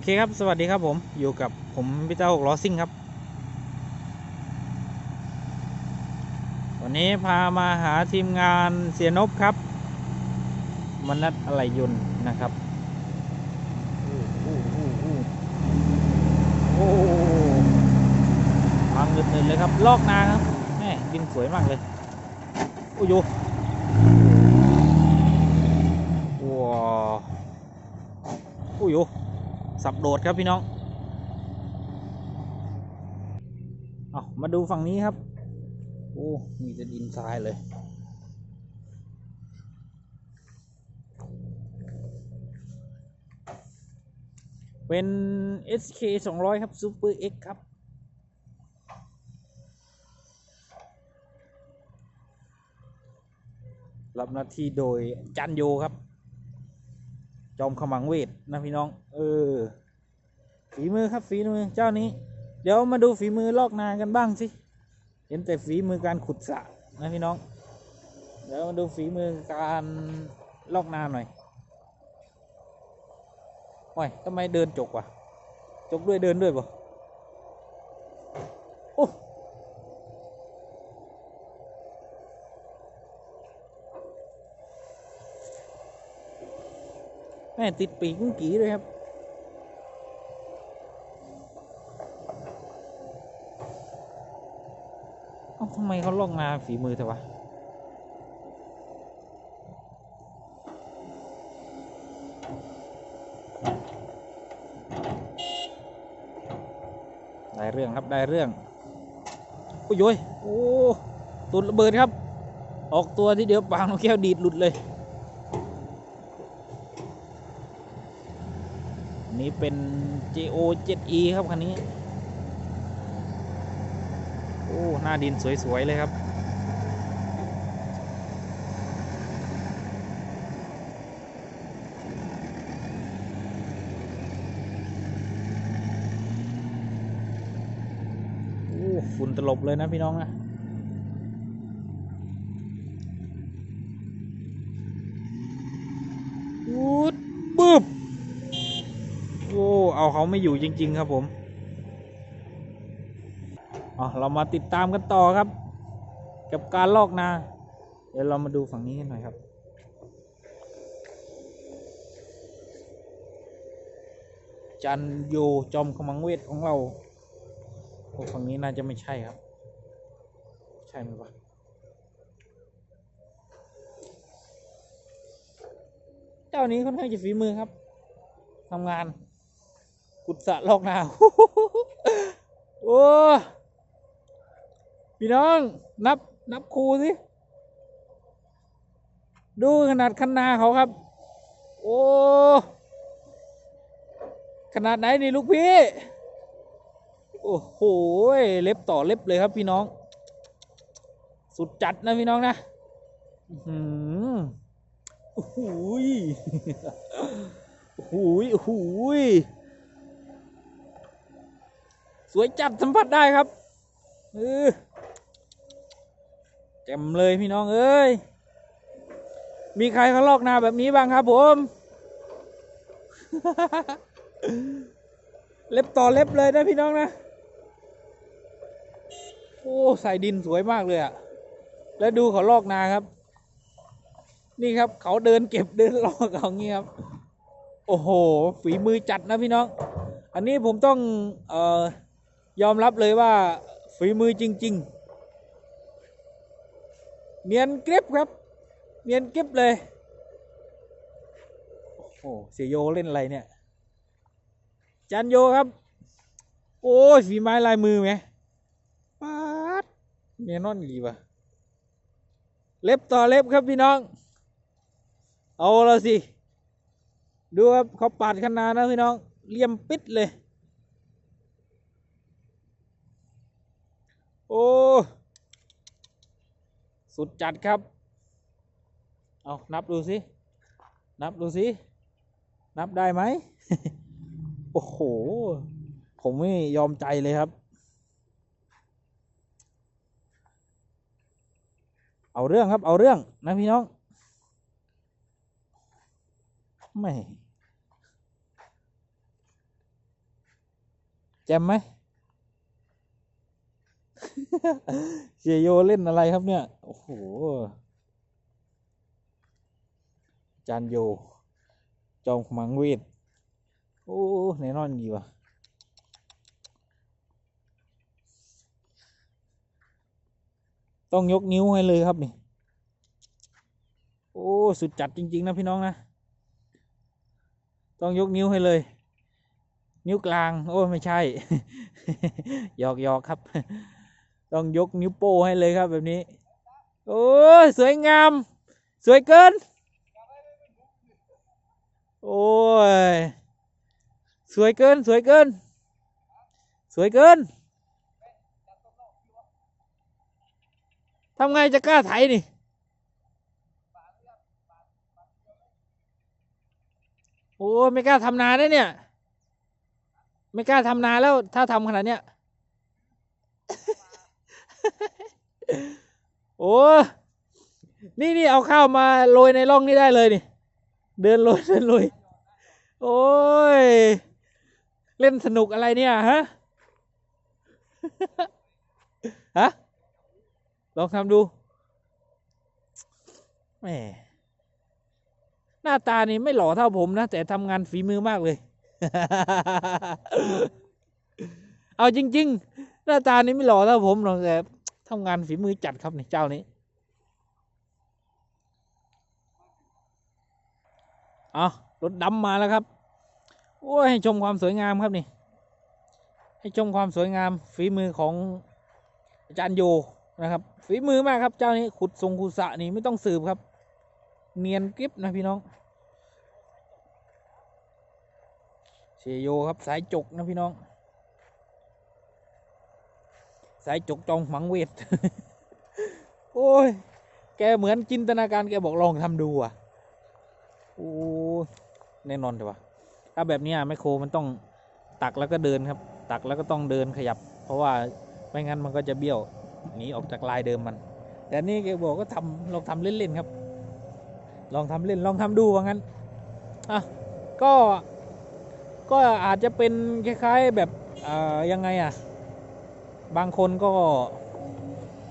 อเคครับ สวัสดีครับผม อยู่กับผมพิต้าหกล้อซิ่งครับ วันนี้พามาหาทีมงานเสียนบครับ มนัดอะไรยนต์นะครับโอ้โหโอ้โหโอ้โหทางเงินเลยครับ ลอกนาครับแม่ดินสวยมากเลย โอ้ยโยว้าโอ้ยโย สับโดดครับพี่น้องเอามาดูฝั่งนี้ครับ โอ้ มีแต่ดินทรายเลย เป็น SK 200 ครับ Super X ครับรับหน้าที่โดยจันโยครับ จอมขมังเวทนะพี่น้อง เออ ฝีมือครับฝีมือเจ้านี้ เดี๋ยวมาดูฝีมือลอกนากันบ้างสิ เห็นแต่ฝีมือการขุดสระนะพี่น้อง เดี๋ยวมาดูฝีมือการลอกนาหน่อยโอ้ยทำไมเดินจกวะจกด้วยเดินด้วยปะ ม่ติดปีกกุ้งกีเลยครับ เอ้าทำไมเขาลอกนาฝีมือแต่วะได้เรื่องครับได้เรื่อง โอ้ยโยยโอ้ตุดระเบิดครับ ออกตัวที่เดียวปางนกแก้วดีดหลุดเลย นนี้เป็น JO 7E ครับ คันนี้ โอ้ หน้าดินสวย ๆ เลยครับโอ้ฝุ่นตลบเลยนะพี่น้องนะ วูดบึบโอ้ เอาเขาไม่อยู่จริง ๆ ครับผมเรามาติดตามกันต่อครับ กับการลอกนา เดี๋ยวเรามาดูฝั่งนี้กันหน่อยครับจันโยจอมขมังเวทของเราโอ้ฝั่งนี้น่าจะไม่ใช่ครับ ใช่ไหมวะเจ้านี้ค่อนข้างจะฝีมือครับทำงาน กุดสะลอกนาโอ้พี่น้องนับนับครูสิ ดูขนาดคันนาเขาครับ โอ้ขนาดไหนนี่ลูกพี่ โอ้โหเล็บต่อเล็บเลยครับพี่น้อง สุดจัดนะพี่น้องนะอื้อหือโอ้โหยโอ้โหยโอ้โหย สวยจัดสัมผัสได้ครับเออแจ่มเลยพี่น้องเอ้ย มีใครเขาลอกนาแบบนี้บ้างครับผม เล็บต่อเล็บเลยนะพี่น้องนะ โอ้ใส่ดินสวยมากเลยอะแล้วดูเขาลอกนาครับ นี่ครับเขาเดินเก็บเดินลอกเขางี้ครับ โอ้โห ฝีมือจัดนะพี่น้อง อันนี้ผมต้อง เอ่อ ยอมรับเลยว่าฝีมือจริง ๆ เนียนกริบครับ เนียนกริบเลย โอ้โห เสียโยเล่นอะไรเนี่ย จันโยครับ โอ้ยฝีไม้ลายมือไหมป๊าดเมียนอนดีวะเล็บต่อเล็บครับพี่น้อง เอาละสิ ดูครับเขาปาดขนาดนะพี่น้อง เลี่ยมปิดเลย โอ้ สุดจัดครับ เอานับดูสิ นับดูสิ นับได้ไหม โอ้โห ผมไม่ยอมใจเลยครับ เอาเรื่องครับ เอาเรื่องนะพี่น้อง ไม่แจมไหม เสียโยเล่นอะไรครับเนี่ย โอ้โห จานโย จอมขมังเวท โอ้แน่นอนดีว่ะต้องยกนิ้วให้เลยครับนี่ โอ้ สุดจัดจริง ๆ นะพี่น้องนะ ต้องยกนิ้วให้เลย นิ้วกลาง โอ้ ไม่ใช่ หยอกหยอกครับ ต้องยกนิ้วโป้ให้เลยครับแบบนี้ โอ้ยสวยงาม สวยเกิน โอ้ย สวยเกิน สวยเกิน สวยเกิน ทำไงจะกล้าไถนี่โอ้ยไม่กล้าทำนาได้เนี่ย ไม่กล้าทำนาแล้วถ้าทำขนาดเนี้ย โอ้นี่นี่เอาข้าวมาโรยในร่องนี่ได้เลยนี่ เดินโรยเดินโรยโอ้ย เล่นสนุกอะไรเนี่ยฮะฮะลองทำดูแหมหน้าตานี่ไม่หล่อเท่าผมนะ แต่ทำงานฝีมือมากเลย เอาจริง ๆ หน้าตานี่ไม่หล่อเท่าผมหรอกแต่ทำงานฝีมือจัดครับนี่เจ้านี้เอารถดำมาแล้วครับ โอ้ยให้ชมความสวยงามครับนี่ ให้ชมความสวยงามฝีมือของอาจารย์โยนะครับฝีมือมากครับ เจ้านี้ขุดทรงขุสะนี่ไม่ต้องสืบครับ เนียนกริบนะพี่น้องเชโยครับสายจกนะพี่น้อง สายจกจองหมังเวท โอ้ย แกเหมือนจินตนาการแกบอกลองทำดูอะ โอ้แน่นอนแต่ว่าถ้าแบบนี้ยแมโครมันต้องตักแล้วก็เดินครับ ตักแล้วก็ต้องเดินขยับ เพราะว่าไม่งั้นมันก็จะเบี้ยวหนีออกจากลายเดิมมัน แต่นี่แกบอกก็ทำลองทำเล่นๆครับ ลองทำเล่นลองทำดูว่างั้นอะก็ก็อาจจะเป็นคล้ายๆแบบอ่อยังไงอะ บางคนก็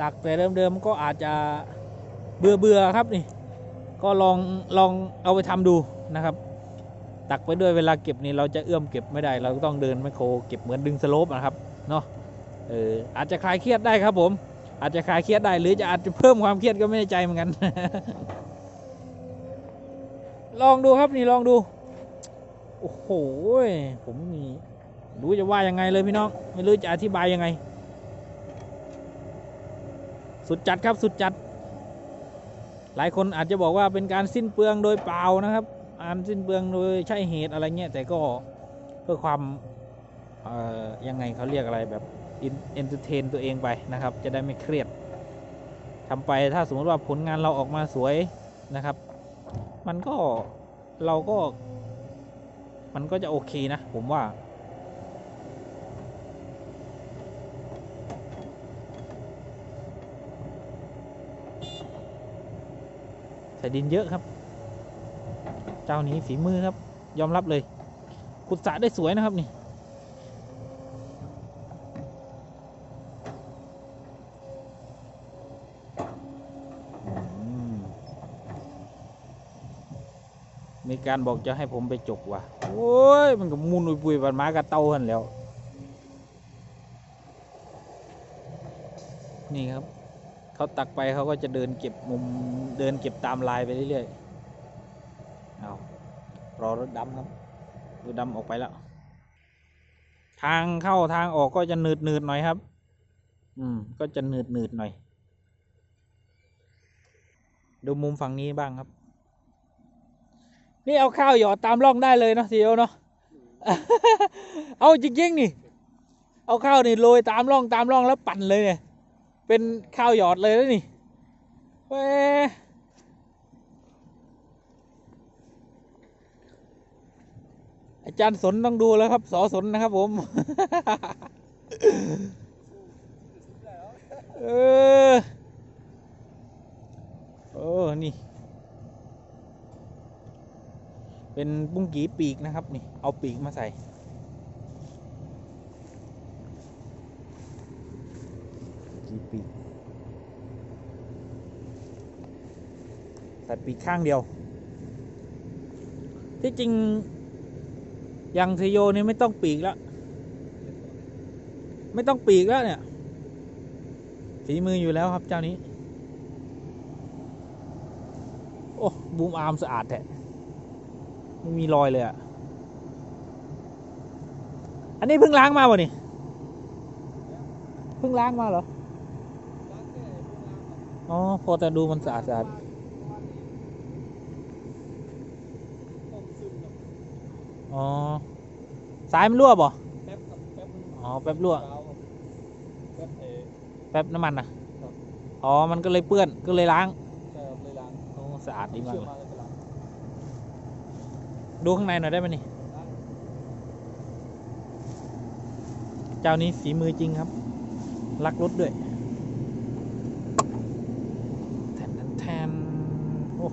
ตักแต่เดิมๆก็อาจจะเบื่อเบื่อๆครับนี่ ก็ลองลองเอาไปทำดูนะครับ ตักไปด้วยเวลาเก็บนี่เราจะเอื้อมเก็บไม่ได้ เราต้องเดินไมโครเก็บเหมือนดึงสโลปนะครับเนาะเอออาจจะคลายเครียดได้ครับผม อาจจะคลายเครียดได้หรือจะอาจจะเพิ่มความเครียดก็ไม่แน่ใจเหมือนกัน ลองดูครับนี่ลองดูโอ้โหผมนี่รู้จะว่ายังไงเลยพี่น้อง ไม่รู้จะอธิบายยังไง สุดจัดครับสุดจัด หลายคนอาจจะบอกว่าเป็นการสิ้นเปลืองโดยเปล่านะครับการสิ้นเปลืองโดยใช่เหตุอะไรเงี้ยแต่ก็เพื่อความเอ่อยังไงเขาเรียกอะไรแบบเอนเตอร์เทนตัวเองไปนะครับ จะได้ไม่เครียดทำไปถ้าสมมติว่าผลงานเราออกมาสวยนะครับ มันก็เราก็ มันก็จะโอเคนะ ผมว่า ใส่ดินเยอะครับ เจ้านี้ฝีมือครับ ยอมรับเลย ขุดสระได้สวยนะครับนี่มีการบอกจะให้ผมไปจกว่ะ โอ้ย มันก็มุนอุยปุยบันมากระเต้าหันแล้ว นี่ครับ เขาตักไปเขาก็จะเดินเก็บมุมเดินเก็บตามลายไปเรื่อยๆเอารอรถดำครับรถดำออกไปแล้ว ทางเข้าทางออกก็จะหนืดหนืดๆหน่อยครับ อืม ก็จะหนืดหนืดๆหน่อย ดูมุมฝั่งนี้บ้างครับ นี่เอาข้าวหยอดตามร่องได้เลยเนาะทีเดียวเนาะเอาจริงๆนี่ เอาข้าวนี่โรยตามร่องตามร่องแล้วปั่นเลยเนี่ย เป็นข้าวหยอดเลยแล้วนี่เว้ยอาจารย์สนต้องดูแล้วครับ สอสนนะครับผม เออเออนี่ เป็นบุ้งกีปีกนะครับ นี่ เอาปีกมาใส่ ปีกใส่ปีกข้างเดียว ที่จริงอย่างเทโยนี่ไม่ต้องปีกแล้ว ไม่ต้องปีกแล้วเนี่ยฝีมืออยู่แล้วครับเจ้านี้ โอ้ บูมอาร์มสะอาดแท้ไม่มีรอยเลยอะอันนี้เพิ่งล้างมาป่ะนี่ เพิ่งล้างมาเหรอ อ๋อ พอแต่ดูมันสะอาดสะอาดอ๋อ สายมันรั่วบ่แป๊บครับแป๊บมันอ๋อ แป๊บรั่วเช้าครับแป๊บเอแป๊บน้ำมันนะครับ อ๋อ มันก็เลยเปื้อน ก็เลยล้างใช่ครับเลยล้างโอ้สะอาดดีมากเชื่อเลยมาเลยไปล้างดูข้างในหน่อยได้ไหมนี่ ล้างเจ้านี้ฝีมือจริงครับ รักรถด้วย แท นแทนโอ้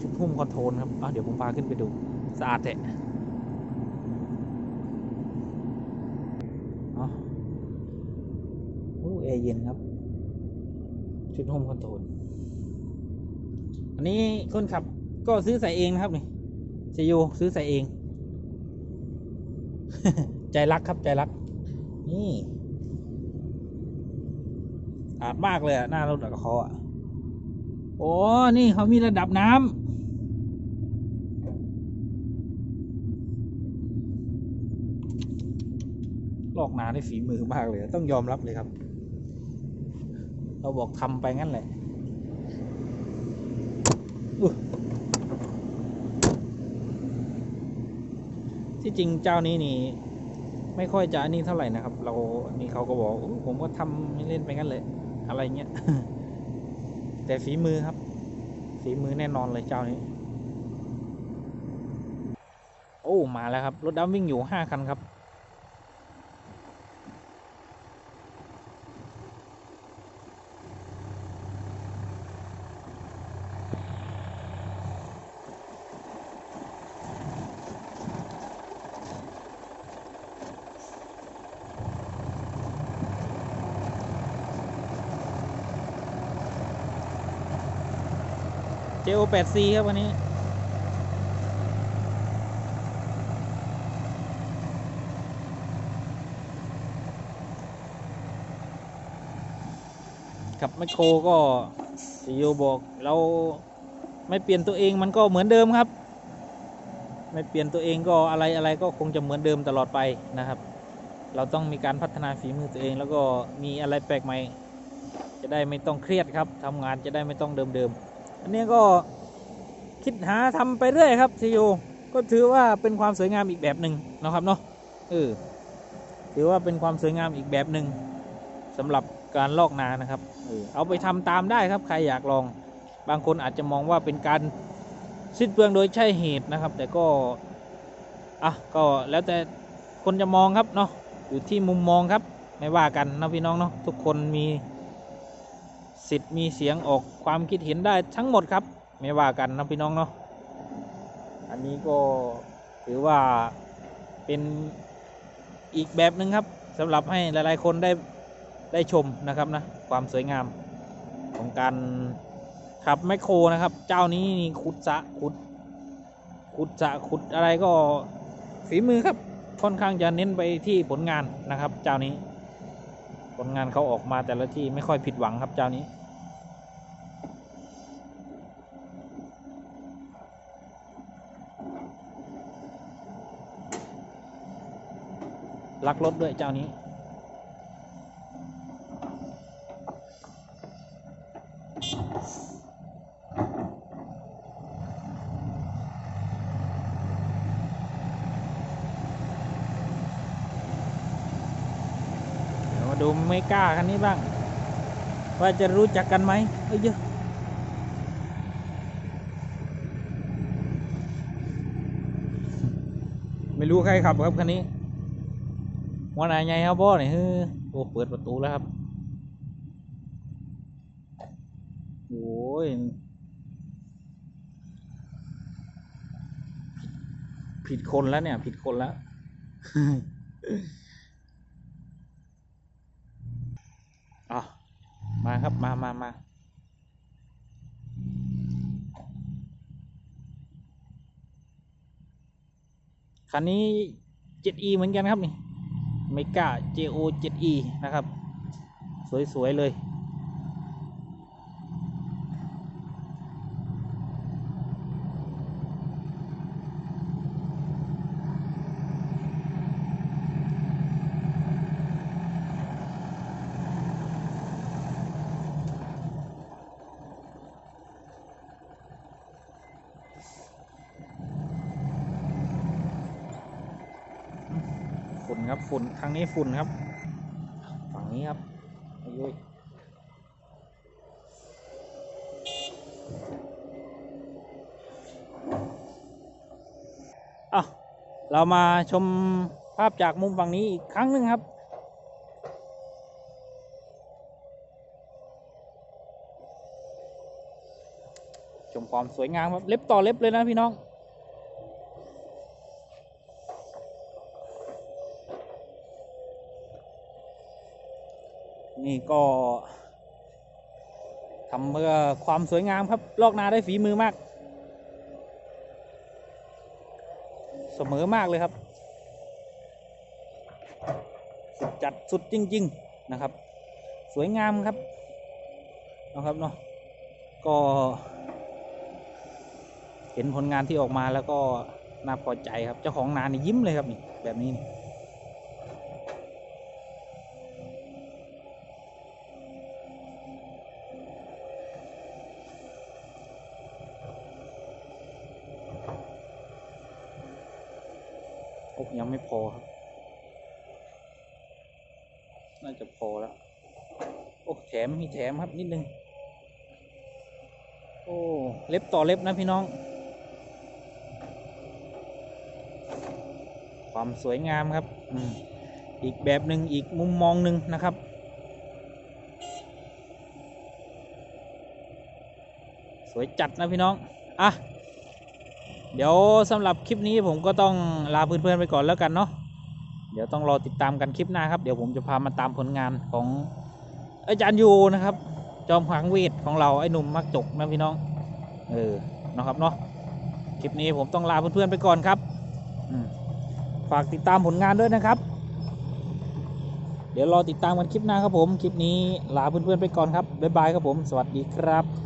ชุดหุ้มคอนโทรลครับอะเดี๋ยวผมพาขึ้นไปดูสะอาดแท้อ๋อโอ้แอร์เย็นครับ ชุดหุ้มคอนโทรลอันนี้คนขับก็ซื้อใส่เองนะครับนี่เชโยซื้อใส่เอง ใจรักครับใจรัก นี่สะอาดมากเลยอะหน้ารถกับเขาอะ โอ้นี่เขามีระดับน้ำลอกนาได้ฝีมือมากเลย ต้องยอมรับเลยครับ เราบอกทำไปงั้นแหละอุ๊ยที่จริงเจ้านี้นี่ ไม่ค่อยจะอันนี้เท่าไหร่นะครับ เรานี่เขาก็บอกผมก็ทำให้เล่นไปงั้นเลย อะไรเงี้ย แต่ฝีมือครับ ฝีมือแน่นอนเลยเจ้านี้ โอ้ มาแล้วครับ รถดำวิ่งอยู่ห้าคันครับ 8 C ครับวันนี้กับแมโครก็ซีโอบอกเราไม่เปลี่ยนตัวเองมันก็เหมือนเดิมครับ ไม่เปลี่ยนตัวเองก็อะไรอะไรก็คงจะเหมือนเดิมตลอดไปนะครับ เราต้องมีการพัฒนาฝีมือตัวเอง แล้วก็มีอะไรแปลกใหม่จะได้ไม่ต้องเครียดครับทำงานจะได้ไม่ต้องเดิมๆ อันนี้ก็ คิดหาทำไปเรื่อยครับซีโอก็ถือว่าเป็นความสวยงามอีกแบบหนึ่งนะครับเนาะเออถือว่าเป็นความสวยงามอีกแบบหนึ่งสำหรับการลอกนานะครับเออเอาไปทำตามได้ครับใครอยากลอง บางคนอาจจะมองว่าเป็นการสิ้นเปลืองโดยใช่เหตุนะครับ แต่ก็อะก็แล้วแต่คนจะมองครับเนาะอยู่ที่มุมมองครับไม่ว่ากันนะพี่น้องเนาะทุกคนมีสิทธิ์มีเสียงออกความคิดเห็นได้ทั้งหมดครับ ไม่ว่ากันนะพี่น้องเนาะอันนี้ก็ถือว่าเป็นอีกแบบหนึ่งครับสำหรับให้หลายๆคนได้ได้ชมนะครับนะความสวยงามของการขับแมคโครนะครับ เจ้านี้นี่ขุดสะขุดขุดสะขุดอะไรก็ฝีมือครับค่อนข้างจะเน้นไปที่ผลงานนะครับ เจ้านี้ ผลงานเขาออกมาแต่ละที่ไม่ค่อยผิดหวังครับเจ้านี้ รักรถด้วยเจ้านี้ เดี๋ยวมาดูไม่กล้าคันนี้บ้าง ว่าจะรู้จักกันไหมเอ้ยเยอะไม่รู้ใครขับครับคันนี้ วันไหนไงครับพ่อเนี่ฮ้ยโอ้เปิดประตูแล้วครับโอ้ยผิดคนแล้วเนี่ย ผิดคนแล้วอะมาครับมามามาคันนี้ 7e เหมือนกันครับนี่ เมกา JO 7e นะครับ สวย ๆ เลย ครับฝุ่นทางนี้ฝุ่นครับ ฝั่งนี้ครับโอ้ยอะเรามาชมภาพจากมุมฝั่งนี้อีกครั้งหนึ่งครับ ชมความสวยงามครับเล็บต่อเล็บเลยนะพี่น้อง นี่ก็ทำเพื่อความสวยงามครับ ลอกนาได้ฝีมือมาก เสมอมากเลยครับ สุดจัดสุดจริง ๆนะครับ สวยงามครับนะครับเนาะก็ เห็นผลงานที่ออกมาแล้วก็น่าพอใจครับ เจ้าของนานี่ยิ้มเลยครับนี่แบบนี้นี่ โอ้ยังไม่พอครับ น่าจะพอแล้ว โอ้แถมมีแถมครับนิดนึง โอ้เล็บต่อเล็บนะพี่น้อง ความสวยงามครับอืมอีกแบบหนึ่งอีกมุมมองหนึ่งนะครับสวยจัดนะพี่น้อง อะ เดี๋ยวสำหรับคลิปนี้ผมก็ต้องลาเพื่อนๆไปก่อนแล้วกันเนาะเดี๋ยวต้องรอติดตามกันคลิปหน้าครับ เดี๋ยวผมจะพามาตามผลงานของอาจารย์ยูนะครับ จอมขลังเวทของเราไอ้หนุ่มมักจกนะพี่น้องเออนะครับเนาะคลิปนี้ผมต้องลาเพื่อนๆไปก่อนครับฝากติดตามผลงานด้วยนะครับ เดี๋ยวรอติดตามกันคลิปหน้าครับผม คลิปนี้ลาเพื่อนๆไปก่อนครับบ๊ายบายครับผม สวัสดีครับ